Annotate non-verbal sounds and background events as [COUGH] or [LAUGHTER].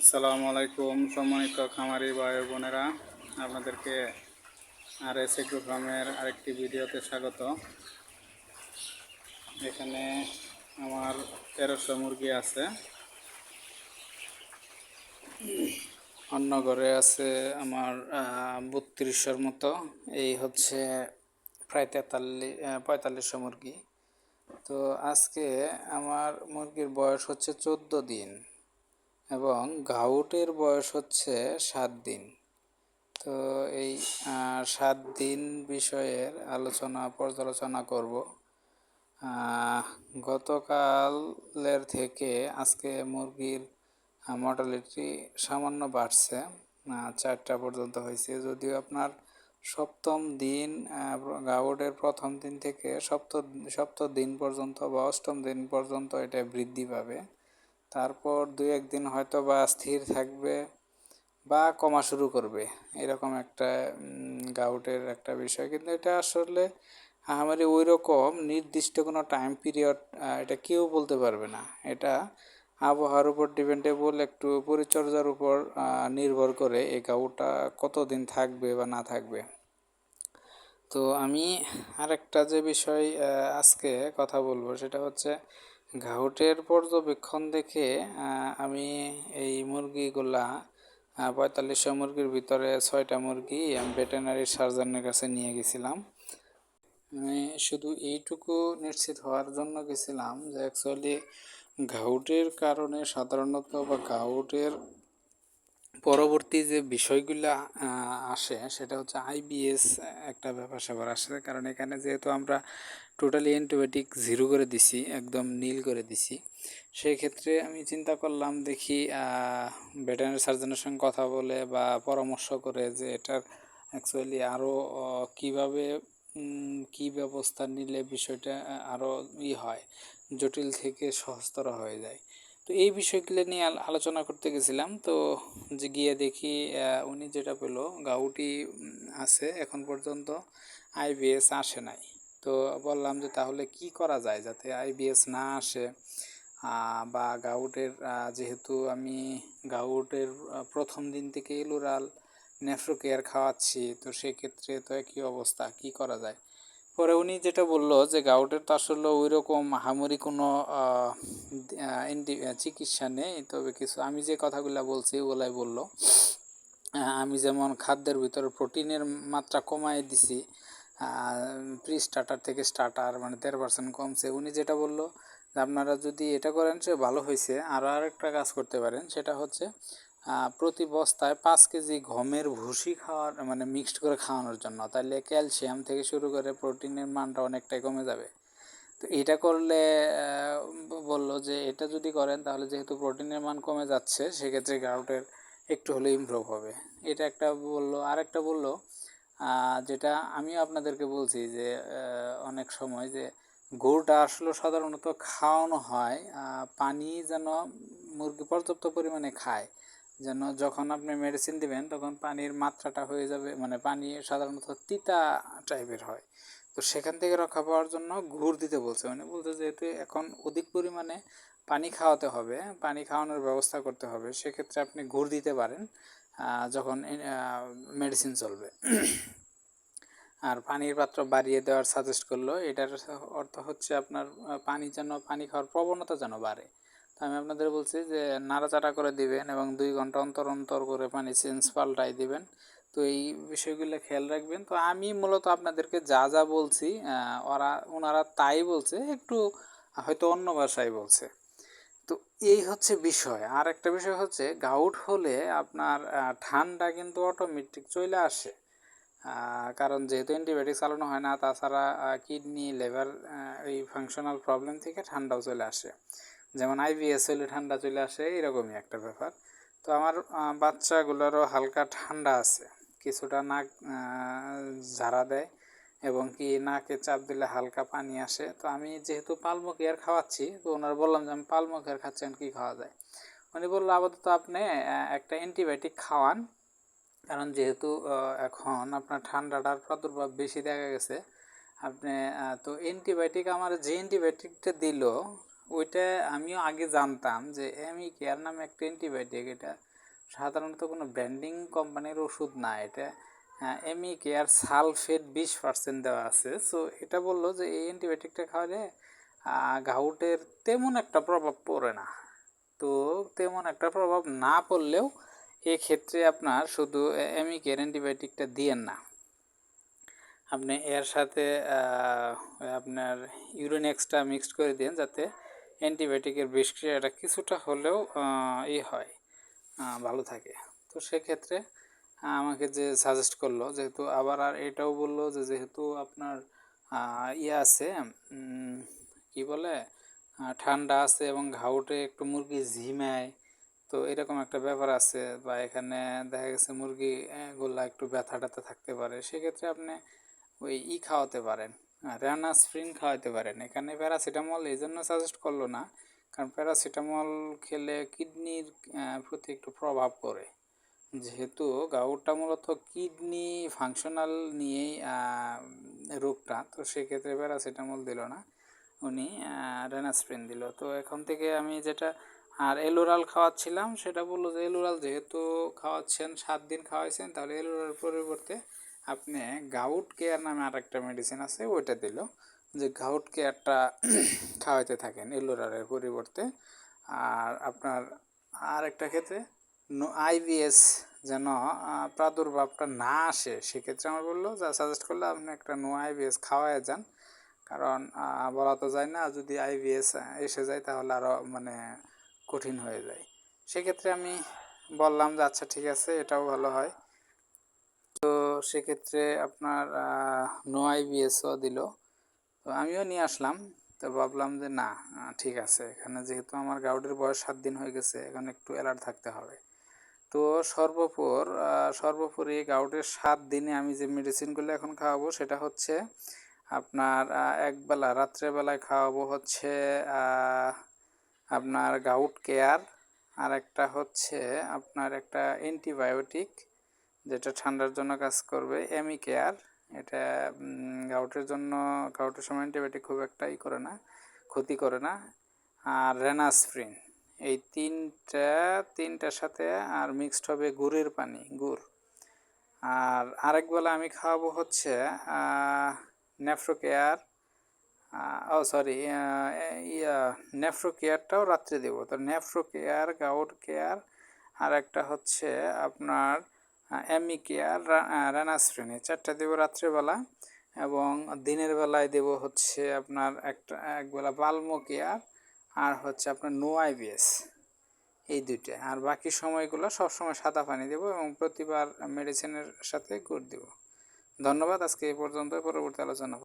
আসসালামু আলাইকুম, সম্মানিত খামারি ভাই বোনেরা। আপনাদেরকে আর এস ফার্মের আরেকটি ভিডিওতে স্বাগত। এখানে আমার তেরোশো মুরগি আছে। অন্য ঘরে আছে আমার বত্রিশশোর মতো। এই হচ্ছে প্রায় তেতাল্লিশ পঁয়তাল্লিশশো মুরগি। তো আজকে আমার মুরগির বয়স হচ্ছে চোদ্দ দিন। এবং গাউটের বয়স হচ্ছে সাত দিন। তো এই সাত দিন বিষয়ের আলোচনা, পর্যালোচনা করব। গতকালের থেকে আজকে মুরগির মর্টালিটি সামান্য বাড়ছে। চারটা পর্যন্ত হয়েছে। যদিও আপনার সপ্তম দিন গাউটের প্রথম দিন থেকে সপ্ত সপ্তম দিন পর্যন্ত বা অষ্টম দিন পর্যন্ত এটা বৃদ্ধি পাবে। তারপর দু একদিন হয়তো বা স্থির থাকবে বা কমা শুরু করবে। এরকম একটা গাউটের একটা বিষয়। কিন্তু এটা আসলে আমাদের ওই রকম নির্দিষ্ট কোনো টাইম পিরিয়ড এটা কেউ বলতে পারবে না। এটা আবহাওয়ার উপর ডিপেন্ডেবল একটু পরিচর্যার উপর নির্ভর করে এই গাউটা কতদিন থাকবে বা না থাকবে। তো আমি আরেকটা যে বিষয় আজকে কথা বলব সেটা হচ্ছে ঘাউটের পর্যবেক্ষণ দেখে আমি এই মুরগিগুলা পঁয়তাল্লিশশো মুরগির ভিতরে ছয়টা মুরগি ভেটেনারি সার্জনের কাছে নিয়ে গেছিলাম। আমি শুধু এইটুকু নিশ্চিত হওয়ার জন্য গেছিলাম যে অ্যাকচুয়ালি ঘাউটের কারণে সাধারণত বা ঘাউটের পরবর্তী যে বিষয়গুলো আসে সেটা হচ্ছে আইবিএস একটা ব্যাপার স্যাপার আসে। কারণ এখানে যেহেতু আমরা টোটালি অ্যান্টিবায়োটিক জিরো করে দিছি, একদম নীল করে দিছি সেই ক্ষেত্রে আমি চিন্তা করলাম দেখি ভেটেরিনারি সার্জনের সঙ্গে কথা বলে বা পরামর্শ করে যে এটার অ্যাকচুয়ালি আরও কীভাবে কী ব্যবস্থা নিলে বিষয়টা আরও ই হয়, জটিল থেকে সহজতর হয়ে যায়। তো এই বিষয়গুলো নিয়ে আলোচনা করতে গেছিলাম। তো যে গিয়ে দেখি উনি যেটা পেল গাউটি আছে, এখন পর্যন্ত আইবিএস আসে নাই। তো বললাম যে তাহলে কি করা যায় যাতে আইবিএস না আসে? বা গাউটের যেহেতু আমি গাউটের প্রথম দিন থেকে ইলুরাল নেফ্রোকেয়ার খাওয়াচ্ছি, তো সেক্ষেত্রে তো একই অবস্থা, কি করা যায়? পরে উনি যেটা বলল যে গাউটের তো আসলে ওই রকম হামরি কোনো চিকিৎসা নেই, তবে কিছু, আমি যে কথাগুলো বলছি ওগুলাই বলল। আমি যেমন খাদ্যের ভিতরে প্রোটিনের মাত্রা কমায় দিছি প্রি স্টার্টার থেকে স্টার্টার মানে দেড় পার্সেন্ট কমছে, উনি যেটা বলল আপনারা যদি এটা করেন সে ভালো হয়েছে আরও আরেকটা কাজ করতে পারেন, সেটা হচ্ছে প্রতি বস্তায় পাঁচ কেজি গমের ভুসি খাওয়ার মানে মিক্সড করে খাওয়ানোর জন্য। তাহলে ক্যালসিয়াম থেকে শুরু করে প্রোটিনের মানটা অনেকটাই কমে যাবে। তো এটা করলে বলল যে এটা যদি করেন তাহলে যেহেতু প্রোটিনের মান কমে যাচ্ছে, সেক্ষেত্রে গাউটের একটু হলে ইমপ্রুভ হবে। এটা একটা বলল আর একটা বলল যেটা আমিও আপনাদেরকে বলছি যে অনেক সময় যে গুড়টা আসলে সাধারণত খাওয়ানো হয় পানি যেন মুরগি পর্যাপ্ত পরিমাণে খায় যেন যখন আপনি মেডিসিন দিবেন, তখন পানির মাত্রাটা হয়ে যাবে মানে পানি সাধারণত তিতা টাইপের হয়। তো সেখান থেকে রক্ষা পাওয়ার জন্য গুড় দিতে বলছে। মানে বলতে যেহেতু এখন অধিক পরিমাণে পানি খাওয়াতে হবে, পানি খাওয়ানোর ব্যবস্থা করতে হবে, সেক্ষেত্রে আপনি গুড় দিতে পারেন যখন মেডিসিন চলবে। আর পানির পাত্র বাড়িয়ে দেওয়ার সাজেস্ট করল, এটার অর্থ হচ্ছে আপনার পানি যেন, পানি খাওয়ার প্রবণতা যেন বাড়ে। তো আমি আপনাদের বলছি যে নাড়াচাড়া করে দিবেন এবং দুই ঘণ্টা অন্তর অন্তর করে পানি চেঞ্জ পাল্টাই দিবেন। তো এই বিষয়গুলো খেয়াল রাখবেন। তো আমি মূলত আপনাদেরকে যা যা বলছি ওরা, ওনারা তাই বলছে, একটু হয়তো অন্য ভাষায় বলছে। তো এই হচ্ছে বিষয়। আর একটা বিষয় হচ্ছে গাউট হলে আপনার ঠান্ডা কিন্তু অটোমেটিক চলে আসে। কারণ যেহেতু অ্যান্টিবায়োটিক চালানো হয় না, তাছাড়া কিডনি লিভার এই ফাংশনাল প্রবলেম থেকে ঠান্ডাও চলে আসে। যেমন আইবিএস হলে ঠান্ডা চলে আসে, এরকমই একটা ব্যাপার। তো আমার বাচ্চাগুলোরও হালকা ঠান্ডা আছে। কিছুটা নাক ঝাড়া দেয় এবং কি নাকে চাপ দিলে হালকা পানি আসে। তো আমি যেহেতু পালমো কেয়ার খাওয়াচ্ছি, তো ওনার বললাম যে আমি পালমো কেয়ার খাচ্ছেন কী খাওয়া যায়? উনি বলল, আপাতত আপনি একটা অ্যান্টিবায়োটিক খাওয়ান। কারণ যেহেতু এখন আপনার ঠান্ডাটার প্রাদুর্ভাব বেশি দেখা গেছে। আপনি তো অ্যান্টিবায়োটিক আমার যে অ্যান্টিবায়োটিকটা দিল ওইটা আমিও আগে জানতাম যে এমি কেয়ার নামে একটা অ্যান্টিবায়োটিক এটা। সাধারণত কোনো ব্র্যান্ডিং কোম্পানির ওষুধ না এটা। এমি কেয়ার সালফেট বিশ পার্সেন্ট দেওয়া আছে। সো এটা বলল যে এই অ্যান্টিবায়োটিকটা খাওয়ালে ঘাউটের তেমন একটা প্রভাব পড়ে না। তো তেমন একটা প্রভাব না পড়লেও এক্ষেত্রে আপনার শুধু এমিকের অ্যান্টিবায়োটিকটা দিয়েন না। আপনি এর সাথে আপনার ইউরিন এক্সট্রা মিক্সড করে দিন যাতে অ্যান্টিবায়োটিকের বিষক্রিয়াটা কিছুটা হলেও ই হয় ভালো থাকে। তো সেক্ষেত্রে আমাকে যে সাজেস্ট করল, যেহেতু আবার আর এটাও বলল যে যেহেতু আপনার ইয়ে আছে কি বলে ঠান্ডা আছে এবং ঘাউটে একটু মুরগি ঝিমায়, তো এরকম একটা ব্যাপার আছে বা এখানে দেখা গেছে মুরগি গোল্লা একটু ব্যথা ট্যাথা থাকতে পারে, সেক্ষেত্রে আপনি ওই ই খাওয়াতে পারেন। রানা স্প্রিন খাওয়াতে পারেন। এখানে প্যারাসিটামল এই জন্য সাজেস্ট করল না, কারণ প্যারাসিটামল খেলে কিডনির প্রতি একটু প্রভাব পড়ে। যেহেতু গাউটটা মূলত কিডনি ফাংশনাল নিয়েই রোগটা, তো সেক্ষেত্রে প্যারাসিটামল দিল না। উনি রেনাস্প্রিন দিল। তো এখন থেকে আমি যেটা, আর এলোরাল খাওয়াচ্ছিলাম, সেটা বলল যে এলোরাল যেহেতু খাওয়াচ্ছেন, সাত দিন খাওয়াইছেন, তাহলে এলোরাল পরিবর্তে আপনি গাউট কেয়ার নামে আরেকটা মেডিসিন আছে, ওইটা দিল। যে গাউট কেয়ারটা [CLEARS THROAT] খাওয়াইতে থাকেন এলোরালের পরিবর্তে। আর আপনার আর একটা ক্ষেত্রে আইবিএস যেন প্রাদুর্ভাবটা না আসে, সেক্ষেত্রে আমার বলল, যা সাজেস্ট করলে, আপনি একটা নো আইবিএস খাওয়াই যান। কারণ বলা তো যায় না, যদি আইবিএস এসে যায়, তাহলে আরও মানে কঠিন হয়ে যায়। সেক্ষেত্রে আমি বললাম যে আচ্ছা ঠিক আছে, এটাও ভালো হয়। তো সেক্ষেত্রে আপনার নো আইবিএসও দিল। তো আমিও নিয়ে আসলাম। তো ভাবলাম যে না ঠিক আছে। এখানে যেহেতু আমার গাউডের বয়স সাত দিন হয়ে গেছে, এখন একটু অ্যালার্ট থাকতে হবে। তো সর্বোপর সর্বোপরি গাউডের সাত দিনে আমি যে মেডিসিনগুলো এখন খাওয়াবো, সেটা হচ্ছে আপনার একবেলা, রাত্রেবেলায় খাওয়াবো হচ্ছে আপনার গাউট কেয়ার। আর একটা হচ্ছে আপনার একটা অ্যান্টিবায়োটিক। যেটা ঠান্ডার জন্য কাজ করবে এমি কেয়ার এটা গাউটের জন্য গাউটের সময় অ্যান্টিবায়োটিক খুব একটা ই করে না, ক্ষতি করে না। আর রেনাসফ্রিন এই তিনটা, তিনটার সাথে আর মিক্সড হবে গুড়ের পানি, গুড়। আর আরেকবেলা আমি খাওয়াবো হচ্ছে নেফ্রো কেয়ার ও সরি ইয়া নেফ্রো কেয়ারটাও রাত্রে দেবো। তো নেফ্রো কেয়ার গাউট কেয়ার আর একটা হচ্ছে আপনার এমি আর রানা শ্রেণি। চারটা দেবো রাত্রেবেলা এবং দিনের বেলায় দেব হচ্ছে আপনার একটা, একবেলা বালমো কেয়ার আর হচ্ছে আপনার নো আইবিএস। এই দুইটা। আর বাকি সময়গুলো সবসময় সাদা পানি দেবো এবং প্রতিবার মেডিসিনের সাথে গুড় দেব। ধন্যবাদ। আজকে এই পর্যন্ত পরবর্তী আলোচনা